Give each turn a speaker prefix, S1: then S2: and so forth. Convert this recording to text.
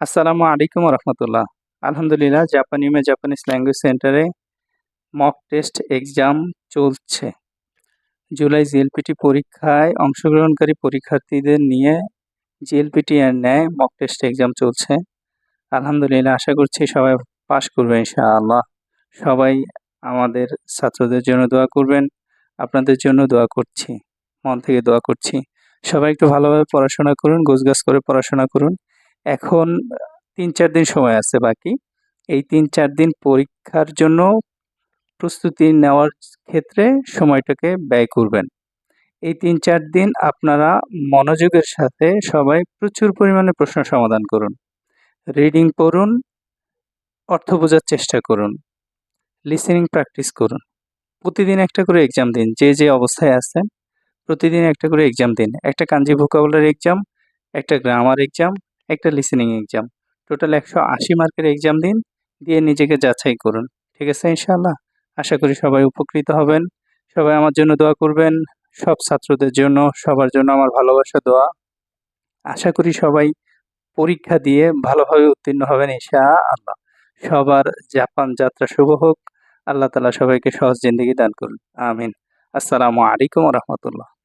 S1: আসসালামু আলাইকুম রহমতুল্লাহ আলহামদুলিল্লাহ জাপানিমে জাপানিজ ল্যাঙ্গুয়েজ সেন্টারে মক টেস্ট এক্সাম চলছে। জুলাই জিএলপিটি পরীক্ষায় অংশগ্রহণকারী পরীক্ষার্থীদের নিয়ে জিএলপিটি এর ন্যায় মক টেস্ট এক্সাম চলছে। আলহামদুলিল্লাহ, আশা করছি সবাই পাশ করবে ইনশাআল্লাহ। সবাই আমাদের ছাত্রদের জন্য দোয়া করবেন, আপনাদের জন্য দোয়া করছি, মন থেকে দোয়া করছি। সবাই একটু ভালোভাবে পড়াশোনা করুন, গোছগাছ করে পড়াশোনা করুন। এখন, তিন চার দিন সময় আছে বাকি। এই তিন চার দিন পরীক্ষার জন্য প্রস্তুতি নেওয়ার ক্ষেত্রে সময়টাকে ব্যয় করবেন। এই তিন চার দিন আপনারা মনোযোগের সাথে সবাই প্রচুর পরিমাণে প্রশ্ন সমাধান করুন। রিডিং পড়ুন, অর্থ বোঝার চেষ্টা করুন, লিসেনিং প্র্যাকটিস করুন। প্রতিদিন একটা করে এক্সাম দিন, যে যে অবস্থায় আছেন, প্রতিদিন একটা করে এক্সাম দিন। একটা কাঞ্জি ভোকাবুলার এক্সাম, একটা গ্রামার এক্সাম একটা লিসেনিং এক্সাম টোটাল একশো আশি মার্কের এক্সাম দিন, দিয়ে নিজেকে যাচাই করুন। ঠিক আছে ইনশাল্লাহ আশা করি সবাই উপকৃত হবেন। সবাই আমার জন্য দোয়া করবেন। সব ছাত্রদের জন্য, সবার জন্য আমার ভালোবাসা, দোয়া। আশা করি সবাই পরীক্ষা দিয়ে ভালোভাবে উত্তীর্ণ হবেন ইনশা আল্লাহ সবার জাপান যাত্রা শুভ হোক। আল্লাহ তালা সবাইকে সহজ জিন্দগি দান করুন। আমিন। আসসালামু আলাইকুম রহমতুল্লাহ।